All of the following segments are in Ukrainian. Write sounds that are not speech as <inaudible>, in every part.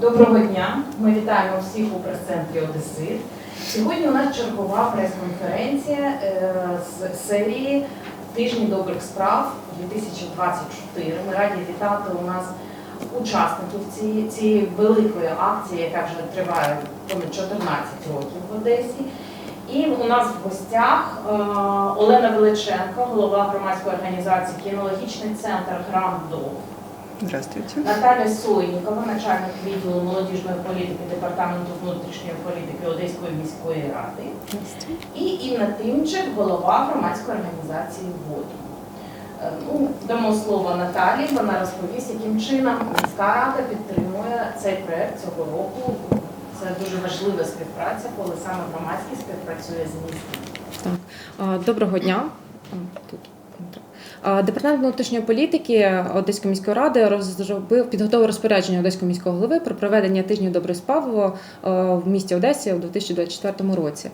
Доброго дня. Ми вітаємо всіх у прес-центрі Одесит. Сьогодні у нас чергова прес-конференція е, з серії Тижні добрих справ 2024. Ми раді вітати у нас учасників цієї, великої акції, яка вже триває понад 14 років в Одесі. І у нас в гостях е, Олена Величенко, голова громадської організації Кінологічний центр Гранд Дов. Здравствуйте. Наталя Сойнікова, начальник відділу молодіжної політики Департаменту внутрішньої політики Одеської міської ради, і Інна Тимчик, голова громадської організації ВОДІ. Е, Ну, дамо слово Наталі, вона розповість, яким чином міська рада підтримує цей проект цього року. Це дуже важлива співпраця, коли саме громадськість співпрацює з містом. Так, доброго дня. Тут. Департамент внутрішньої політики Одеської міської ради розробив підготовив розпорядження Одеського міського голови про проведення тижнів добрих справ е, в місті Одесі у 2024 році.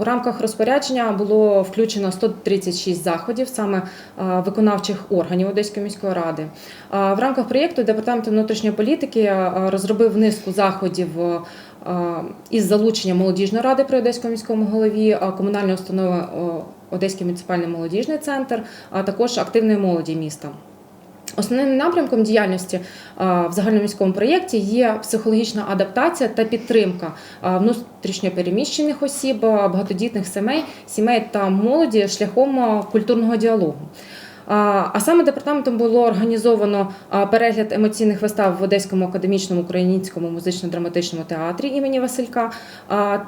У рамках розпорядження було включено 136 заходів, саме е, виконавчих органів Одеської міської ради. В рамках проєкту департамент внутрішньої політики е, розробив низку заходів. Із залученням молодіжної ради при Одеському міському голові, комунальної установи Одеський муніципальний молодіжний центр, а також активної молоді міста. Основним напрямком діяльності в загальноміському проєкті є психологічна адаптація та підтримка внутрішньопереміщених осіб, багатодітних сімей, сімей та молоді шляхом культурного діалогу. А саме департаментом було організовано перегляд емоційних вистав в Одеському академічному українському музично-драматичному театрі імені Василька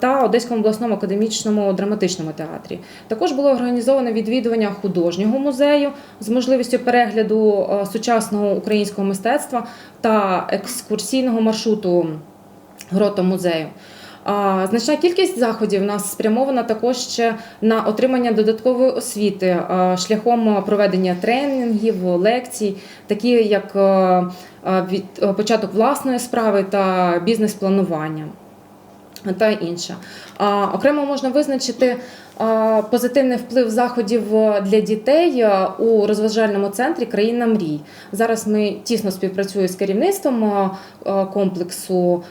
та Одеському обласному академічному драматичному театрі. Також було організовано відвідування художнього музею з можливістю перегляду сучасного українського мистецтва та екскурсійного маршруту гротом музею. Значна кількість заходів у нас спрямована також ще на отримання додаткової освіти шляхом проведення тренінгів, лекцій, такі як е, від е, початок власної справи та бізнес-планування та інше. Окремо можна визначити позитивний вплив заходів е, для дітей е, у розважальному центрі Країна мрій. Зараз ми тісно співпрацюємо з керівництвом е, комплексу,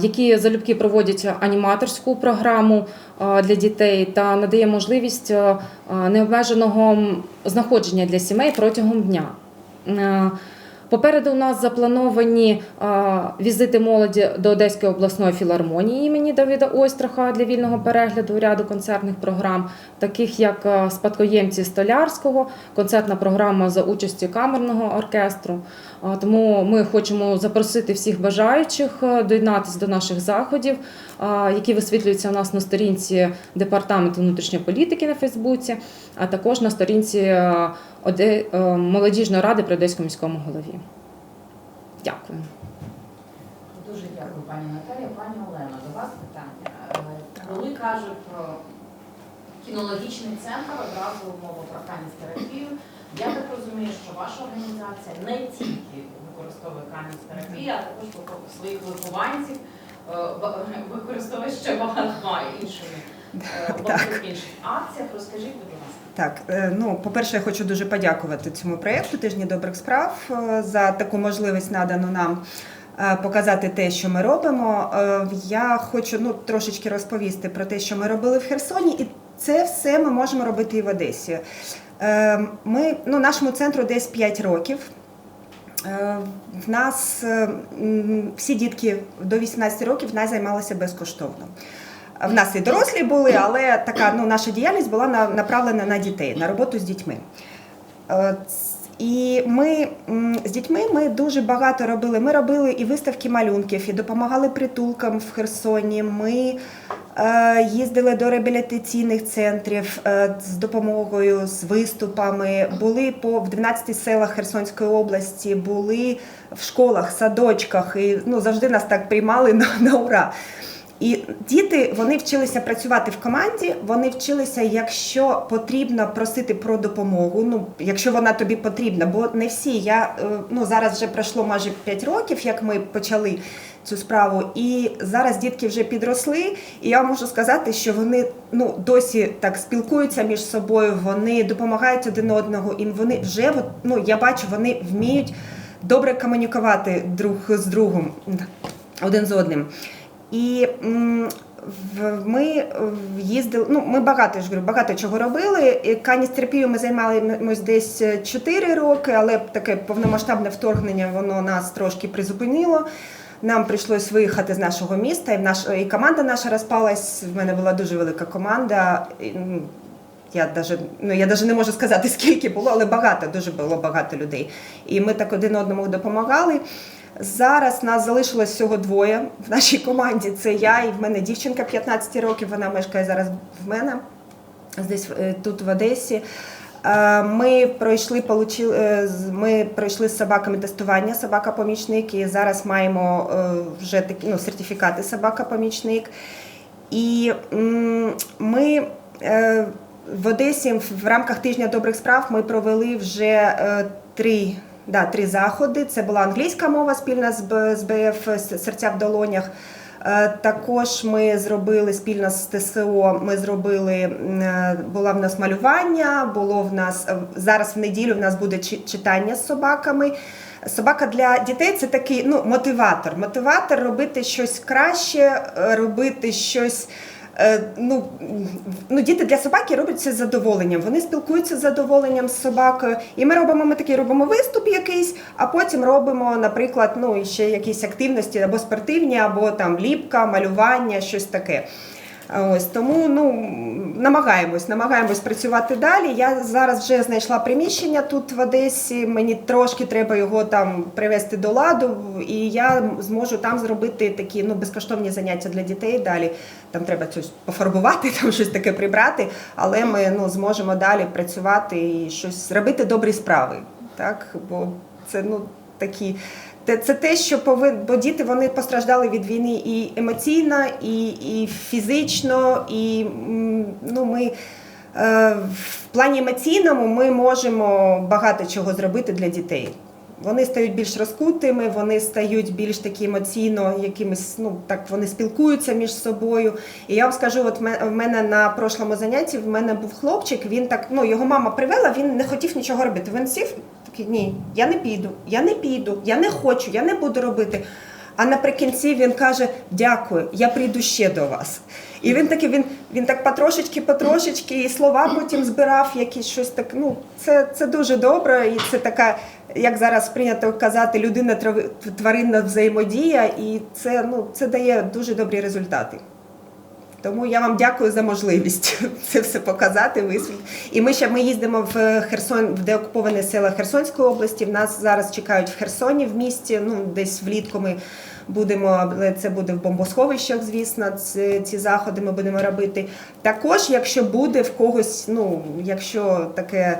які залюбки проводять аніматорську програму для дітей та надає можливість необмеженого знаходження для сімей протягом дня. Е, Попереду у нас заплановані а, візити молоді до Одеської обласної філармонії імені Давида Ойстраха для вільного перегляду ряду концертних програм, таких як спадкоємці Столярського, концертна програма за участі камерного оркестру. Тому ми хочемо запросити всіх бажаючих доєднатися до наших заходів, які висвітлюються у нас на сторінці департаменту внутрішньої політики на Фейсбуці, а також на сторінці е, молодіжної ради при Одеському міському голові. Дякую. Дуже дякую, пані Наталія. Пані Олено, до вас питання. Е, Коли кажуть про кінологічний центр, одразу мова про каністерапію. Я так розумію, що ваша організація не тільки використовує каністерапію, а також своїх вихованців е, <laughs> використовує ще багатьма іншими е, в інших акціях. Розкажіть, будь ласка. Так, е, ну по-перше, я хочу дуже подякувати цьому проєкту Тижні добрих справ е, за таку можливість надану нам е, показати те, що ми робимо. Е, Я хочу ну трошечки розповісти про те, що ми робили в Херсоні, і це все ми можемо робити і в Одесі. Е, Ми ну нашому центру десь 5 років. Е, В нас е, всі дітки до 18 років нас займалися безкоштовно. В нас і дорослі були, але така ну, наша діяльність була направлена на дітей, на роботу з дітьми. І ми з дітьми ми дуже багато робили. Ми робили і виставки малюнків, і допомагали притулкам в Херсоні. Ми е, їздили до реабілітаційних центрів е, з допомогою, з виступами. Були по в 12 селах Херсонської області, були в школах, садочках. І ну, завжди нас так приймали <laughs> на, на ура. І діти вони вчилися працювати в команді. Вони вчилися, якщо потрібно просити про допомогу. Ну, якщо вона тобі потрібна, бо не всі. Я е, ну зараз вже пройшло майже 5 років, як ми почали цю справу, і зараз дітки вже підросли. І я можу сказати, що вони ну досі так спілкуються між собою. Вони допомагають один одного, і вони вже ну я бачу, вони вміють добре комунікувати друг з другом, один з одним. І ми е, їздили, ну ми багато ж говорю, багато чого робили. І Каністерапією ми займаємось десь 4 роки, але таке повномасштабне вторгнення воно нас трошки призупинило. Нам прийшлось виїхати з нашого міста, і наш і команда наша розпалась. В мене була дуже велика команда. Я даже, ну я даже не можу сказати, <laughs> скільки було, але багато, дуже було багато людей. І ми так один одному допомагали. Зараз нас залишилось всього двоє в нашій команді. Це я і в мене дівчинка 15 років. Вона мешкає зараз в мене десь е, тут в Одесі. Е, Ми пройшли, е, ми пройшли з собаками тестування собака-помічник і зараз маємо вже такі ну, сертифікати собака-помічник. І ми в Одесі в рамках тижня добрих справ ми провели вже три, да, три заходи. Це була англійська мова спільна з, БФ серця в долонях. Е, Також ми зробили спільно з ТСО. Ми зробили е, була в нас малювання. Було в нас е, зараз в неділю. В нас буде читання з собаками. Собака для дітей це такий ну, мотиватор. Мотиватор робити щось краще, робити щось. Е, Ну, ну, діти для собаки роблять це з задоволенням. Вони спілкуються з задоволенням з собакою. І ми робимо ми такий робимо виступ якийсь, а потім робимо, наприклад, ну, ще якісь активності або спортивні, або там ліпка, малювання, щось таке. Ось тому ну намагаємось, намагаємось працювати далі. Я зараз вже знайшла приміщення тут в Одесі. Мені трошки треба його там привести до ладу, і я зможу там зробити такі ну безкоштовні заняття для дітей. Далі там треба щось пофарбувати, <laughs> там щось таке прибрати. Але ми ну зможемо далі працювати і щось робити добрі справи. Так, бо це ну такі. Це те, що повин, бо діти вони постраждали від війни і емоційно, і, і фізично, і ну, ми е, в плані емоційному ми можемо багато чого зробити для дітей. Вони стають більш розкутими, вони стають більш такі емоційно, якимись, ну так вони спілкуються між собою. І я вам скажу, от в мене на прошлому занятті в мене був хлопчик. Він так, ну його мама привела, він не хотів нічого робити. Він сів такий, ні, я не піду, я не піду, я не хочу, я не буду робити. А наприкінці він каже: Дякую, я прийду ще до вас. І він такий, він, він так потрошечки, потрошечки, і слова потім збирав, якісь щось так. Ну, це, це дуже добре, і це така, як зараз прийнято казати, людина тваринна взаємодія, і це, ну, це дає дуже добрі результати. Тому я вам дякую за можливість <laughs> це все показати. висвітлити. І ми ще ми їздимо в Херсон, в деокуповане села Херсонської області. В нас зараз чекають в Херсоні в місті. Ну десь влітку ми будемо, це буде в бомбосховищах, звісно. Ці, ці заходи ми будемо робити. Також, якщо буде в когось, ну якщо таке,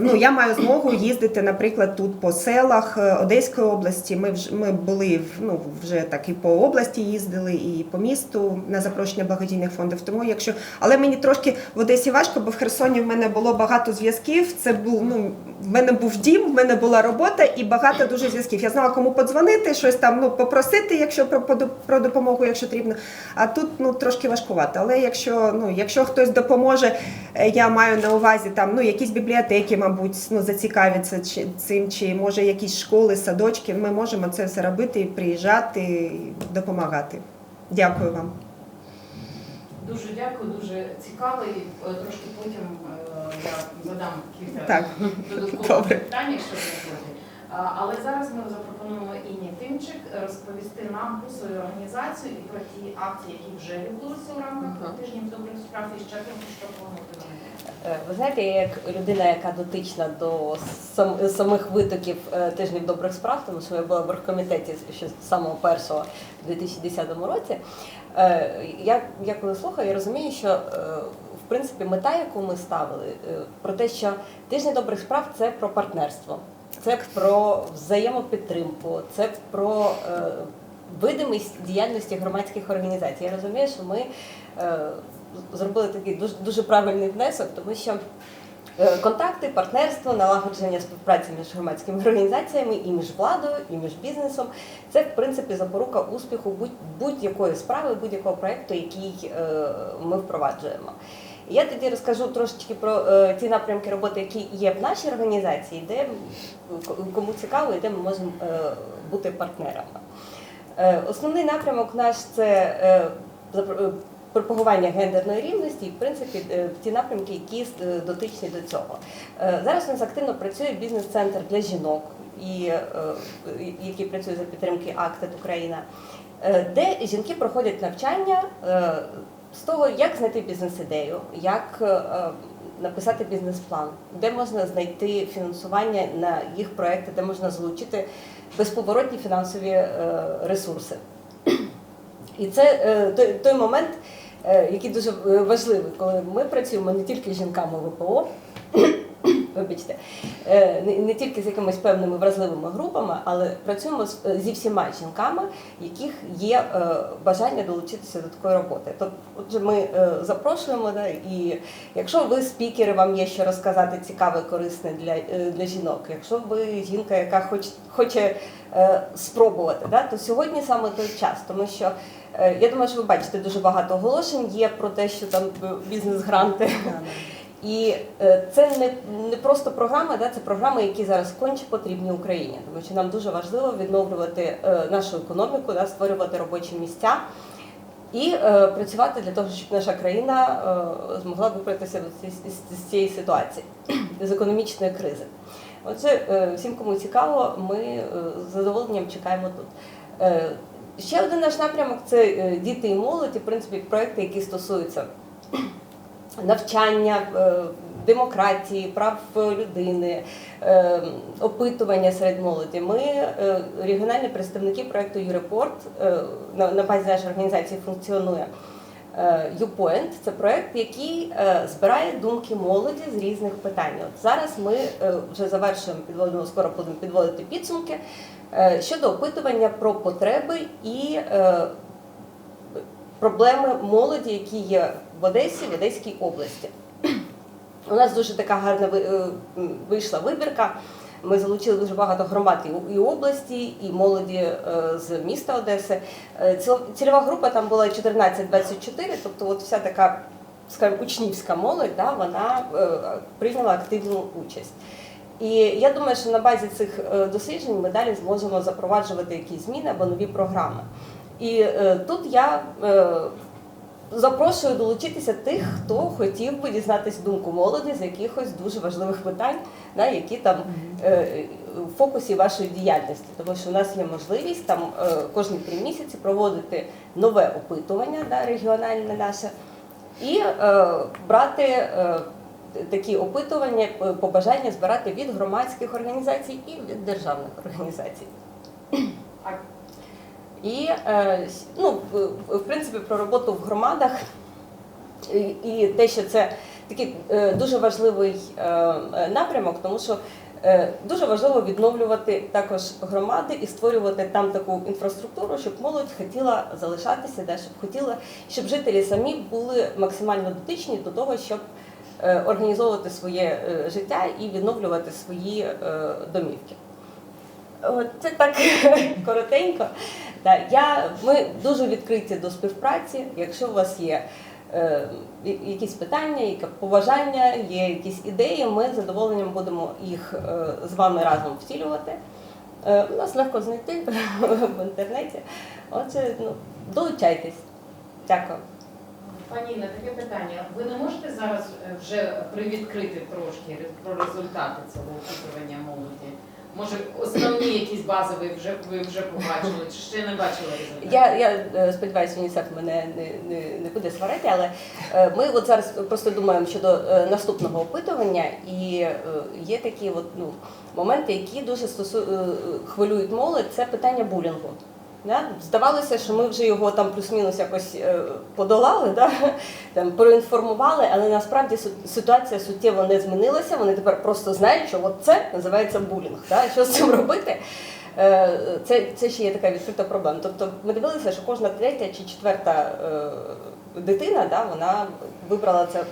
ну я маю змогу їздити, наприклад, тут по селах е, Одеської області. Ми вже ми були ну вже так і по області їздили, і по місту на запрошення благодійних фондів. Тому якщо, але мені трошки в Одесі важко, бо в Херсоні в мене було багато зв'язків. Це був ну в мене був дім, в мене була робота і багато дуже зв'язків. Я знала, кому подзвонити, щось там ну попросити, якщо про, про, допомогу, якщо потрібно. А тут ну трошки важкувато. Але якщо ну якщо хтось допоможе, е, я маю на увазі там ну якісь бібліотеки, мабуть, ну зацікавляться цим, чи може якісь школи, садочки. Ми можемо це все робити приїжджати, допомагати. Дякую вам. Дуже дякую, дуже цікаво. І е, трошки потім е, я задам кілька додаткових питань, якщо виходить. Але зараз ми запропонуємо Інні Тимчик розповісти нам про свою організацію і про ті акції, які вже відбулися у рамках тижнів добрих справ і ще трохи що планувати. Е, Ви знаєте, я як людина, яка дотична до сам- самих витоків е, тижнів добрих справ, тому що я була в оргкомітеті ще з самого першого в 2010 році. е, Я, я коли слухаю, я розумію, що в принципі мета, яку ми ставили, про те, що тижні добрих справ це про партнерство, це про взаємопідтримку, це про е, видимість діяльності громадських організацій. Я розумію, що ми е, зробили такий дуже, дуже правильний внесок, тому що е, контакти, партнерство, налагодження співпраці між громадськими організаціями і між владою, і між бізнесом це в принципі запорука успіху будь- будь-якої справи, будь-якого проєкту, який е, ми впроваджуємо. Я тоді розкажу трошечки про е, ті напрямки роботи, які є в нашій організації, де кому цікаво і де ми можемо е, бути партнерами. Е, Основний напрямок наш це е, е, пропагування гендерної рівності, і в принципі е, ті напрямки, які е, дотичні до цього. Е, Зараз у нас активно працює бізнес-центр для жінок, і, е, який працює за підтримки Актед Україна, е, де жінки проходять навчання е, з того, як знайти бізнес-ідею, як е, написати бізнес-план, де можна знайти фінансування на їх проекти, де можна залучити безповоротні фінансові е, ресурси. І це е, той, момент, який дуже важливий, коли ми працюємо не тільки жінками ВПО, вибачте, е, не, тільки з якимись певними вразливими групами, але працюємо е, зі всіма жінками, яких є е, бажання долучитися до такої роботи. Тобто, отже, ми запрошуємо, да, і якщо ви спікери, вам є що розказати цікаве, корисне для, для жінок, якщо ви жінка, яка хоч, хоче спробувати, да, то сьогодні саме той час, тому що я думаю, що ви бачите дуже багато оголошень є про те, що там бізнес-гранти. І е, це не, не просто програми, да, це програми, які зараз конче потрібні Україні, тому що нам дуже важливо відновлювати е, нашу економіку, да, створювати робочі місця і е, працювати для того, щоб наша країна е, змогла вибратися з, цієї ситуації, з економічної кризи. Отже, е, всім, кому цікаво, ми е, з задоволенням чекаємо тут. Е, Ще один наш напрямок це діти і молодь, і, в принципі, проекти, які стосуються навчання, е, демократії, прав людини, е, опитування серед молоді. Ми е, регіональні представники проекту «Юрепорт» на базі нашої організації функціонує. YouPoint – це проект, який збирає думки молоді з різних питань. От зараз ми вже завершуємо підводимо, скоро будемо підводити підсумки щодо опитування про потреби і проблеми молоді, які є в Одесі, в Одеській області. У нас дуже така гарна е, вийшла вибірка. Ми залучили дуже багато громад і області, і молоді е, з міста Одеси. Е, Цільова група там була 14-24, тобто от вся така, скажімо, учнівська молодь, да, вона прийняла активну участь. І я думаю, що на базі цих досліджень ми далі зможемо запроваджувати якісь зміни або нові програми. І тут я запрошую долучитися тих, хто хотів би дізнатись думку молоді з якихось дуже важливих питань, да, які там е, в фокусі вашої діяльності. Тому що у нас є можливість там е, кожні три місяці проводити нове опитування да, регіональне наше і е, брати. Е, Такі опитування, побажання збирати від громадських організацій і від державних організацій. І е, ну, в- принципі про роботу в громадах і, те, що це такий е, дуже важливий е, напрямок, тому що дуже важливо відновлювати також громади і створювати там таку інфраструктуру, щоб молодь хотіла залишатися, де щоб хотіла, щоб жителі самі були максимально дотичні до того, щоб організовувати своє життя і відновлювати свої домівки. Це так <laughs> коротенько. Я, ми дуже відкриті до співпраці. Якщо у вас є е, якісь питання, яке побажання, є якісь ідеї, ми з задоволенням будемо їх е, з вами разом втілювати. Е, нас легко знайти в інтернеті. Отже, ну, долучайтесь. Дякую. Пані Інна, таке питання. Ви не можете зараз вже привідкрити трошки про результати цього опитування молоді? Може, основні якісь базові вже ви вже побачили, чи ще не бачили? Я, я е, сподіваюся, ЮНІСЕФ мене не, не, не буде сварити, але е, ми от зараз просто думаємо щодо е, наступного опитування, і є такі от, ну, моменти, які дуже стосу... хвилюють молодь, це питання булінгу. Да? Здавалося, що ми вже його там плюс-мінус якось е, подолали, да? <laughs> там, проінформували, але насправді ситуація суттєво не змінилася. Вони тепер просто знають, що от це називається булінг. Да? Що з цим робити? Е, Це, це ще є така відкрита проблема. Тобто ми дивилися, що кожна третя чи четверта е, дитина да, вона вибрала це,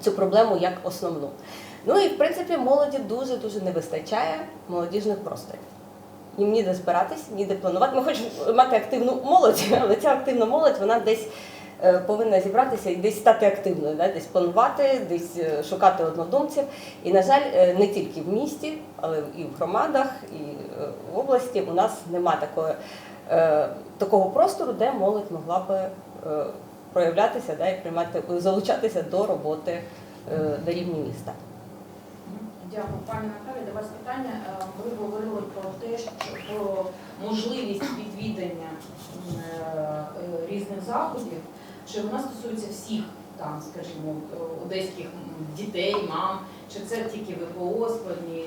цю проблему як основну. Ну і в принципі молоді дуже-дуже не вистачає молодіжних просторів. Їм ніде збиратись, ніде планувати. Ми хочемо мати активну молодь, <laughs> але ця активна молодь вона десь е, повинна зібратися і десь стати активною, да? десь планувати, десь е, шукати однодумців. І, на жаль, е, не тільки в місті, але і в громадах, і в області у нас нема такої, такого простору, де молодь могла би проявлятися да, і приймати, залучатися до роботи на рівні міста. Дякую, пані Наталі. До вас питання. Е, Ви говорили про те, що про можливість відвідання е, е, різних заходів. Чи вона стосується всіх там, скажімо, е, одеських дітей, мам, чи це тільки ВПО, складні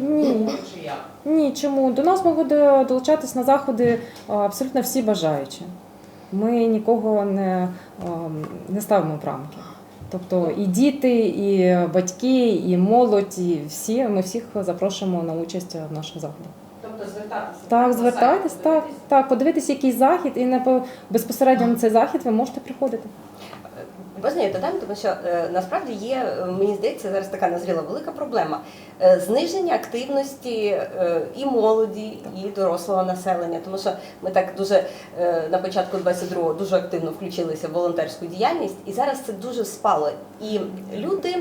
Ні. чи як? Ні, чому до нас можуть долучатись на заходи абсолютно всі бажаючі. Ми нікого не, не ставимо в рамки. Тобто і діти, і батьки, і молодь, і всі ми всіх запрошуємо на участь в наших заходах. Тобто звертатися. Так, звертайтесь, так, так, подивитись якийсь захід, і по- безпосередньо на цей захід ви можете приходити. Можна я додам, тому що е, насправді є, е, мені здається, зараз така назріла велика проблема Е, зниження активності і молоді, і дорослого населення. Тому що ми так дуже на початку 22-го дуже активно включилися в волонтерську діяльність, і зараз це дуже спало. І люди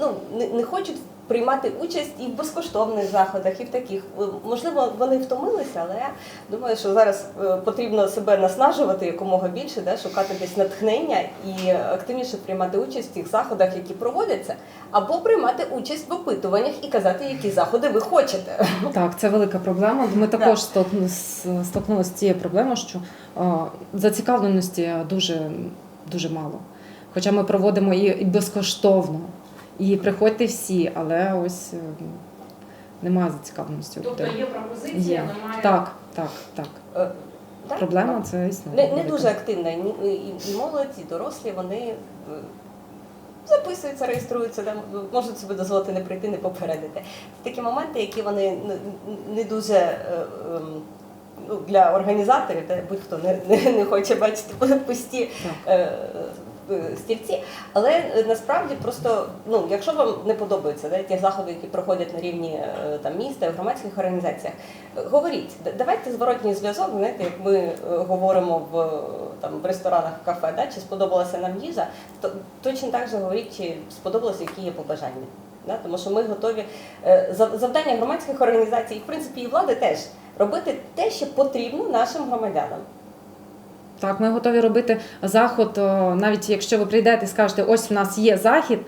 ну, не хочуть. Приймати участь і в безкоштовних заходах, і в таких Е, можливо вони втомилися, але я думаю, що зараз е, потрібно себе наснажувати якомога більше, да, шукати десь натхнення і активніше приймати участь в тих заходах, які проводяться, або приймати участь в опитуваннях і казати, які заходи ви хочете. <laughs> Так, це велика проблема. Ми також з- столкнулися з цією проблемою, що зацікавленості дуже, дуже мало. Хоча ми проводимо і безкоштовно, і приходьте всі, але ось е, немає зацікавленості. Тобто є пропозиція, Є. немає. Так, так, так. Е, так, Проблема так. це існує. не, не дуже активна. І, і, і молодь, і дорослі вони е, записуються, реєструються, там, можуть собі дозволити не прийти, не попередити. Це такі моменти, які вони не, дуже. е, ем, Ну, для організаторів, де будь-хто не, не, не хоче бачити пусті Так. е, стільці. Але насправді просто, ну, якщо вам не подобаються да, ті заходи, які проходять на рівні е, там, міста і в громадських організаціях, говоріть, давайте зворотній зв'язок, знаєте, як ми е, говоримо в, там, в ресторанах, кафе, да, чи сподобалася нам їжа, то точно так же говоріть, чи сподобалося, які є побажання. Да? Тому що ми готові е, завдання громадських організацій, і в принципі і влади теж робити те, що потрібно нашим громадянам. Так, ми готові робити заход, навіть якщо ви прийдете і скажете, ось в нас є захід,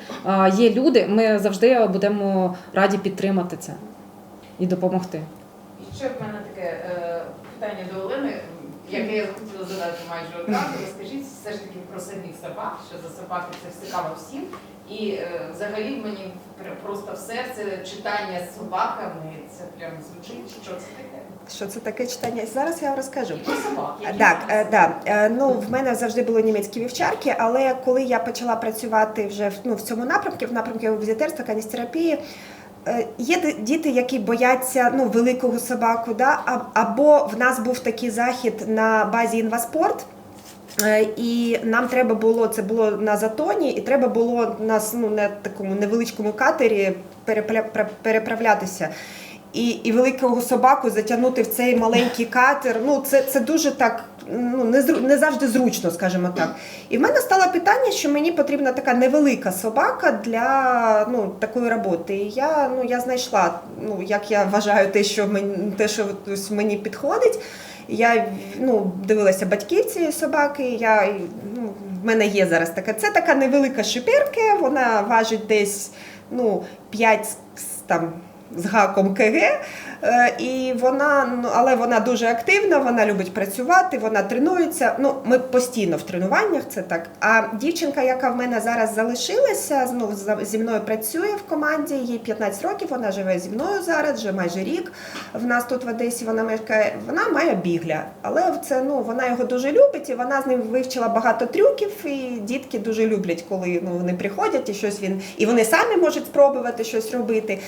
є люди, ми завжди будемо раді підтримати це і допомогти. І ще в мене таке е, питання до Олени, яке я хотіла задати майже одразу. Розкажіть все ж таки про самих собак, що за собаки це цікаво всім. І е, взагалі мені пр- просто в серце читання з собаками, це прям звучить, що це таке. Що це таке читання? Зараз я вам розкажу. Так, е, да. Е, ну в мене завжди були німецькі вівчарки, але коли я почала працювати вже в- ну, в цьому напрямку, в напрямку візитерства, каністерапії, е, є діти, які бояться ну, великого собаку, да? а- або в нас був такий захід на базі інваспорт. І нам треба було це було на затоні, і треба було нас ну на такому невеличкому катері переправлятися. І, і великого собаку затягнути в цей маленький катер. Ну це, це дуже так. Ну не не завжди зручно, скажімо так. І в мене стало питання, що мені потрібна така невелика собака для ну такої роботи. І я ну я знайшла, ну як я вважаю, те, що мені те, що ось мені підходить. Я ну, дивилася батьків цієї собаки. Я, ну, в мене є зараз така. Це така невелика шиперка, вона важить десь ну, 5 там, з гаком КГ. Е, І вона, ну, але вона дуже активна, вона любить працювати, вона тренується. Ну, ми постійно в тренуваннях, це так. А дівчинка, яка в мене зараз залишилася, ну, зі мною працює в команді, їй 15 років, вона живе зі мною зараз, вже майже рік. В нас тут в Одесі вона мешкає. Вона має бігля, але це ну вона його дуже любить, і вона з ним вивчила багато трюків. І дітки дуже люблять, коли ну вони приходять і щось він, і вони самі можуть спробувати щось робити.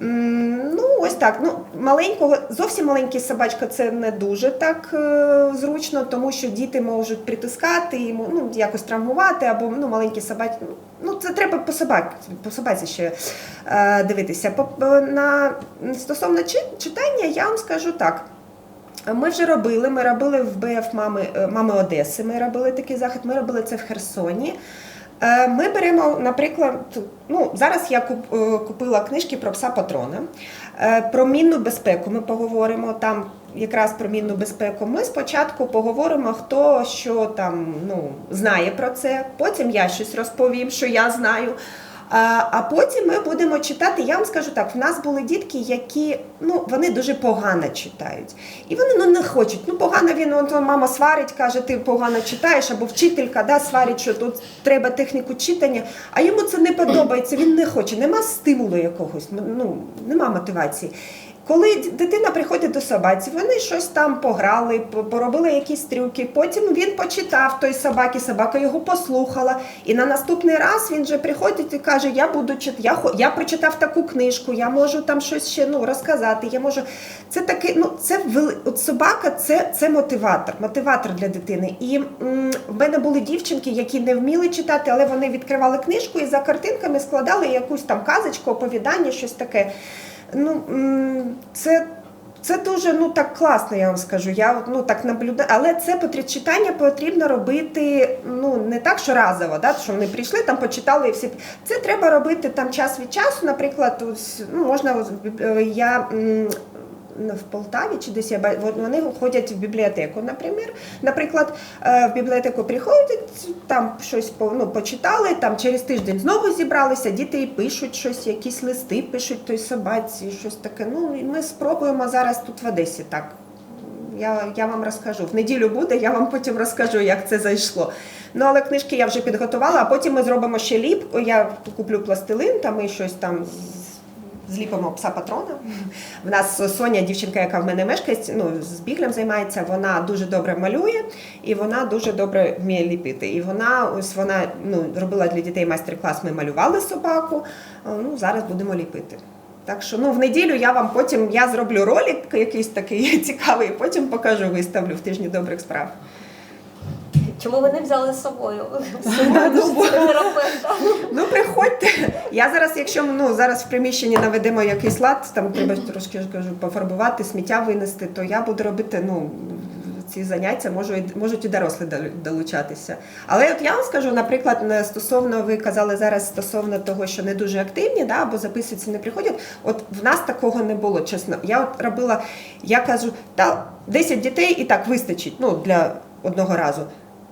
Ну ось так. Ну маленького, зовсім маленький собачка це не дуже так е, зручно, тому що діти можуть притискати ну якось травмувати, або ну маленькі собаки. Ну це треба по собаці, по собаці ще е, дивитися. По, по- на стосовно чи- читання, я вам скажу так. Ми вже робили. Ми робили в БФ мами, е, мами Одеси. Ми робили такий захід. Ми робили це в Херсоні. Е, Ми беремо, наприклад, ну зараз я е, купила книжки про пса патрона. Е, Про мінну безпеку ми поговоримо там. Якраз про мінну безпеку. Ми спочатку поговоримо, хто що там ну знає про це. Потім я щось розповім, що я знаю. А, потім ми будемо читати. Я вам скажу так: в нас були дітки, які ну вони дуже погано читають, і вони ну не хочуть. Ну погано він от, мама сварить, каже, ти погано читаєш, або вчителька да, сварить, що тут треба техніку читання. А йому це не подобається. Він не хоче. Нема стимулу якогось. Ну нема мотивації. Коли дитина приходить до собаці, вони щось там пограли, поробили якісь трюки. Потім він почитав той собаки, собака його послухала. І на наступний раз він вже приходить і каже: Я буду чит... я, я прочитав таку книжку, я можу там щось ще ну, розказати. Я можу. Це таке, ну це. От собака це, це мотиватор, мотиватор для дитини. І м, в мене були дівчинки, які не вміли читати, але вони відкривали книжку і за картинками складали якусь там казочку, оповідання, щось таке. Ну, це, це дуже ну, так класно, я вам скажу. Я ну, так наблюдаю. Але це читання потрібно робити ну, не так, що разово, да? що вони прийшли, там почитали і всі. Це треба робити там час від часу. Наприклад, ось, ну, можна е, я. В Полтаві чи десь я вони ходять в бібліотеку, наприклад. Е, в бібліотеку приходять, там щось ну, почитали, там через тиждень знову зібралися, діти і пишуть щось, якісь листи пишуть той собаці, щось таке. Ну і ми спробуємо зараз тут в Одесі так. Я, я вам розкажу. В неділю буде, я вам потім розкажу, як це зайшло. Ну, але книжки я вже підготувала, а потім ми зробимо ще ліп. Я куплю пластилин, там і щось там зліпимо пса патрона. В нас Соня, дівчинка, яка в мене мешкає, ну, з біглем займається, вона дуже добре малює і вона дуже добре вміє ліпити. І вона ось вона ну, робила для дітей майстер-клас, ми малювали собаку. Ну, зараз будемо ліпити. Так що ну, в неділю я вам потім я зроблю ролик якийсь такий <laughs> цікавий, потім покажу, виставлю в тижні добрих справ. Чому ви не взяли з собою? <laughs> Ну, терапевта? Ну, приходьте. Я зараз, якщо ну зараз в приміщенні наведемо якийсь лад, там треба трошки кажу, пофарбувати, сміття винести, то я буду робити ну. Ці заняття можу, можуть і дорослі долучатися. Але от я вам скажу, наприклад, стосовно, ви казали зараз стосовно того, що не дуже активні, да, або записуються, не приходять. От в нас такого не було, чесно. Я от робила, я кажу, та 10 дітей і так вистачить ну, для одного разу.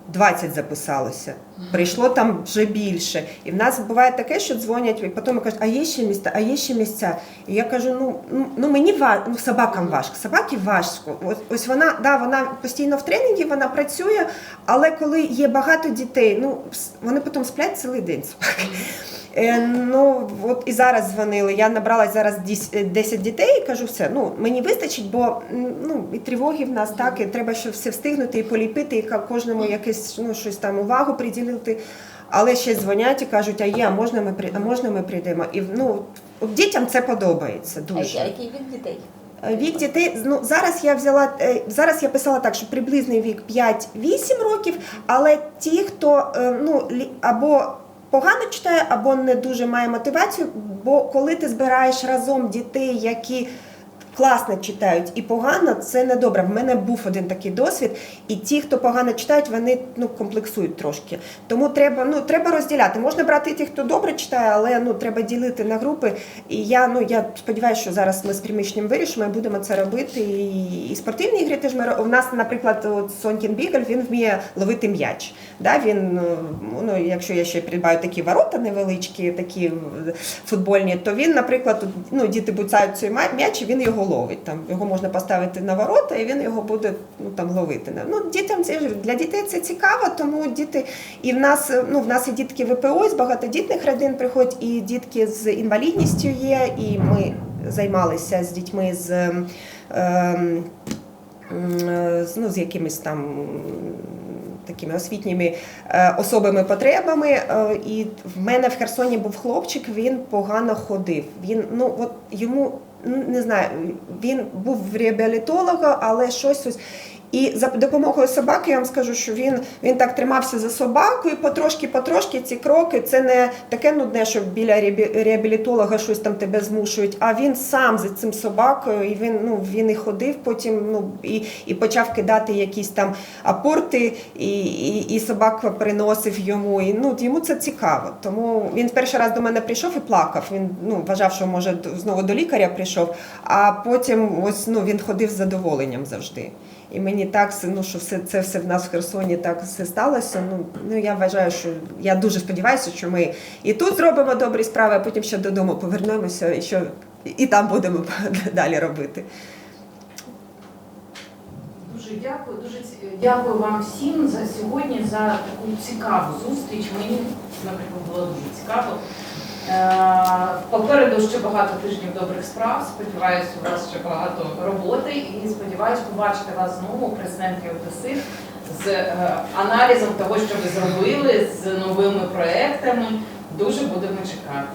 20 записалося. Прийшло там вже більше. І в нас буває таке, що дзвонять, і потім кажуть, а є ще місця, а є ще місця. І я кажу: ну, ну, ну мені ва... ну, собакам важко, собаки важко. Ось, ось вона, да, вона постійно в тренінгі, вона працює, але коли є багато дітей, ну вони потім сплять цілий день. собаки. Е, ну от і зараз дзвонили. Я набрала зараз е, 10 дітей і кажу, все, ну мені вистачить, бо ну і тривоги в нас так, і треба ще все встигнути і поліпити, і кожному якесь ну щось там увагу приділити. Але ще дзвонять і кажуть, а є, а можна ми при- а можна ми прийдемо? І ну дітям це подобається А дуже. який вік дітей? Е, Вік дітей, ну зараз я взяла е, зараз я писала так, що приблизний вік 5-8 років, але ті, хто е, ну лі- або погано читає, або не дуже має мотивацію. Бо коли ти збираєш разом дітей, які класно читають і погано, це не добре. В мене був один такий досвід, і ті, хто погано читають, вони ну комплексують трошки. Тому треба ну треба розділяти. Можна брати тих, хто добре читає, але ну треба ділити на групи. І я ну я сподіваюся, що зараз ми з приміщенням вирішимо і будемо це робити. І, і спортивні ігри теж ми у нас, наприклад, от Сонькін Бігель, він вміє ловити м'яч. Да, він ну, ну якщо я ще придбаю такі ворота невеличкі, такі футбольні, то він, наприклад, ну діти буцають цей м'яч, і він його ловить. Там його можна поставити на ворота, і він його буде ну там ловити. Ну дітям це для дітей це цікаво, тому діти і в нас е, ну в нас і дітки ВПО з багатодітних родин приходять, і дітки з інвалідністю є, і ми займалися з дітьми з. ем, з, ну, з якимись там такими освітніми е, особими потребами. Е, і в мене в Херсоні був хлопчик, він погано ходив. Він ну от йому не знаю, він був в реабілітолога, але щось ось. І за допомогою собаки я вам скажу, що він, він так тримався за собакою, потрошки, потрошки ці кроки. Це не таке нудне, що біля реабі- реабілітолога щось там тебе змушують. А він сам за цим собакою, і він ну він і ходив потім. Ну і, і почав кидати якісь там апорти, і, і, і собака приносив йому. І ну йому це цікаво. Тому він перший раз до мене прийшов і плакав. Він ну вважав, що може знову до лікаря прийшов. А потім ось ну він ходив з задоволенням завжди. І мені так ну, що все це все в нас в Херсоні так все сталося. Ну ну я вважаю, що я дуже сподіваюся, що ми і тут зробимо добрі справи, а потім ще додому повернемося, і що і там будемо <laughs> далі робити. Дуже дякую, дуже дякую вам всім за сьогодні за таку цікаву зустріч. Мені, наприклад, було дуже цікаво. Е, Попереду ще багато тижнів добрих справ. Сподіваюся, у вас ще багато роботи і сподіваюся побачити вас знову президентки ОТСИ з е, аналізом того, що ви зробили, з новими проектами. Дуже будемо чекати.